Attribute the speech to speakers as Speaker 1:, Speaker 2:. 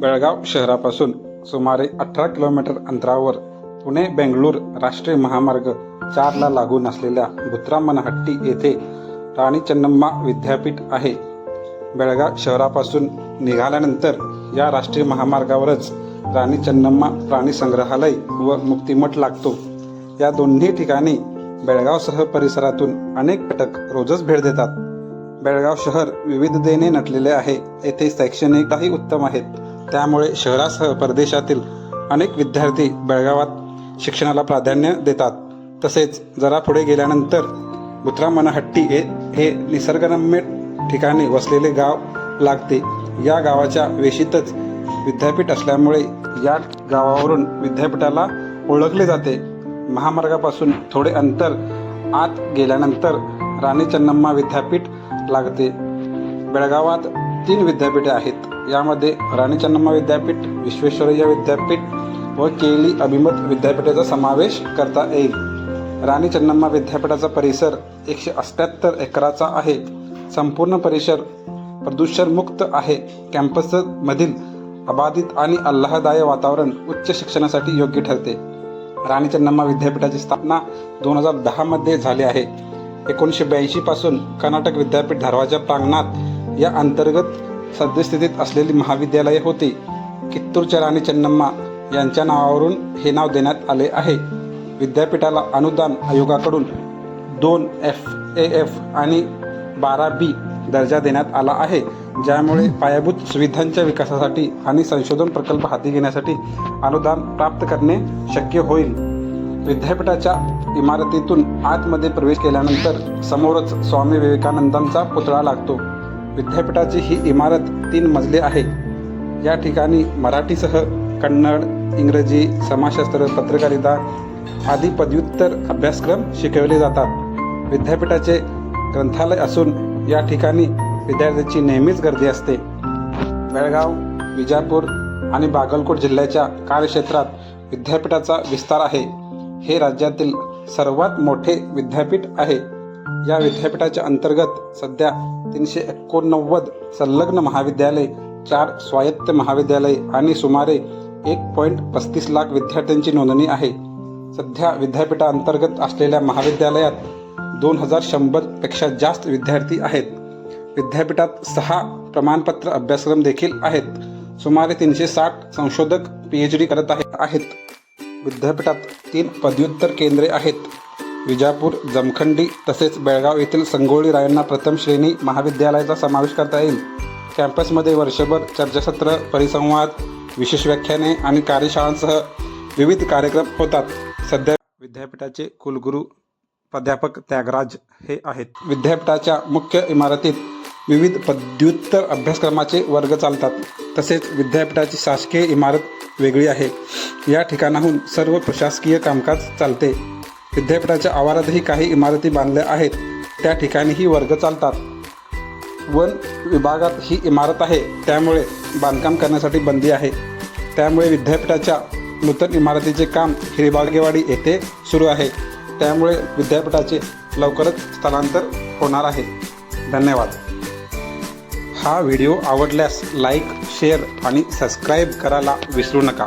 Speaker 1: बेळगाव शहरापासून सुमारे अठरा किलोमीटर अंतरावर पुणे बेंगळूर राष्ट्रीय महामार्ग चारला लागून असलेल्या भुत्रामनहट्टी येथे राणी चन्नम्मा विद्यापीठ आहे. बेळगाव शहरापासून निघाल्यानंतर या राष्ट्रीय महामार्गावरच राणी चन्नम्मा प्राणी संग्रहालय व मुक्तिमठ लागतो. या दोन्ही ठिकाणी बेळगावसह परिसरातून अनेक पटक रोजच भेट देतात. बेळगाव शहर विविधतेने नटलेले आहे. येथे शैक्षणिकही उत्तम आहेत. त्यामुळे शहरासह परदेशातील अनेक विद्यार्थी बेळगावात शिक्षणाला प्राधान्य देतात. तसेच जरा पुढे गेल्यानंतर बुत्रामनहट्टी हे हे निसर्गरम्य ठिकाणी वसलेले गाव लागते. या गावाच्या वेशीतच विद्यापीठ असल्यामुळे या गावावरून विद्यापीठाला ओळखले जाते. महामार्गापासून थोडे अंतर आत गेल्यानंतर राणी चन्नम्मा विद्यापीठ लागते. बेळगावात तीन विद्यापीठे आहेत. यामध्ये राणी चन्नम्मा विद्यापीठ विश्वेश्वरय्या विद्यापीठ व केली अभिमत विद्यापीठाचा समावेश करता येईल. राणी चन्नम्मा विद्यापीठाचा परिसर एकशे अठ्ठ्याहत्तर एकराचा आहे. संपूर्ण परिसर प्रदूषणमुक्त आहे. कॅम्पसमधील अबाधित आणि आल्हादाय वातावरण उच्च शिक्षणासाठी योग्य ठरते. राणी चन्नम्मा विद्यापीठाची स्थापना दोन हजार दहामध्ये झाली आहे. एकोणीसशे ब्याऐंशीपासून कर्नाटक विद्यापीठ धारवाच्या प्रांगणात या अंतर्गत सद्यस्थितीत असलेली महाविद्यालये होती. कित्तूरच्या राणी चन्नम्मा यांच्या नावावरून हे नाव देण्यात आले आहे. विद्यापीठाला अनुदान आयोगाकडून दोन एफ ए एफ आणि बारा बी दर्जा देण्यात आला आहे. ज्यामुळे पायाभूत सुविधांच्या विकासासाठी आणि संशोधन प्रकल्प हाती घेण्यासाठी अनुदान प्राप्त करणे शक्य होईल. विद्यापीठाच्या इमारतीतून आतमध्ये प्रवेश केल्यानंतर समोरच स्वामी विवेकानंदांचा पुतळा लागतो. विद्यापीठाची ही इमारत तीन मजली आहे. या ठिकाणी मराठीसह कन्नड इंग्रजी समाजशास्त्र पत्रकारिता आदी पदव्युत्तर अभ्यासक्रम शिकवले जातात. विद्यापीठाचे ग्रंथालय असून या ठिकाणी विद्यार्थ्यांची नेहमीच गर्दी असते. बेळगाव विजापूर आणि बागलकोट जिल्ह्याच्या कार्यक्षेत्रात विद्यापीठाचा विस्तार आहे. हे राज्यातील सर्वात मोठे विद्यापीठ आहे. या विद्यापीठाच्या अंतर्गत सध्या तीनशे एकोणनव्वद संलग्न महाविद्यालय चार स्वायत्त महाविद्यालय आणि सुमारे एक पॉईंट पस्तीस लाख विद्यार्थ्यांची नोंदणी आहे. सध्या विद्यापीठाअंतर्गत असलेल्या महाविद्यालयात दोन हजार शंभरपेक्षा जास्त विद्यार्थी आहेत. विद्यापीठात सहा प्रमाणपत्र अभ्यासक्रम देखील आहेत. सुमारे तीनशे साठ संशोधक पी एच डी करत आहेत. विद्यापीठात तीन पदव्युत्तर केंद्रे आहेत. विजापूर जमखंडी तसेच बेळगाव येथील संगोळी रायांना प्रथम श्रेणी महाविद्यालयाचा समावेश करता येईल. कॅम्पसमध्ये वर्षभर चर्चासत्र परिसंवाद विशेष व्याख्याने आणि कार्यशाळांसह विविध कार्यक्रम होतात. सध्या विद्यापीठाचे कुलगुरू प्राध्यापक त्यागराज हे आहेत. विद्यापीठाच्या मुख्य इमारतीत विविध पदव्युत्तर अभ्यासक्रमाचे वर्ग चालतात. तसेच विद्यापीठाची शासकीय इमारत वेगळी आहे. या ठिकाणाहून सर्व प्रशासकीय कामकाज चालते. विद्यापीठाच्या आवारातही काही इमारती बांधल्या आहेत. त्या ठिकाणीही वर्ग चालतात. वन विभागात ही इमारत आहे. त्यामुळे बांधकाम करण्यासाठी बंदी आहे. त्यामुळे विद्यापीठाच्या नूतन इमारतीचे काम हिरबागेवाडी येथे सुरू आहे. त्यामुळे विद्यापीठाचे लवकरच स्थलांतर होणार आहे. धन्यवाद. हा व्हिडिओ आवडल्यास लाईक शेअर आणि सबस्क्राईब करायला विसरू नका.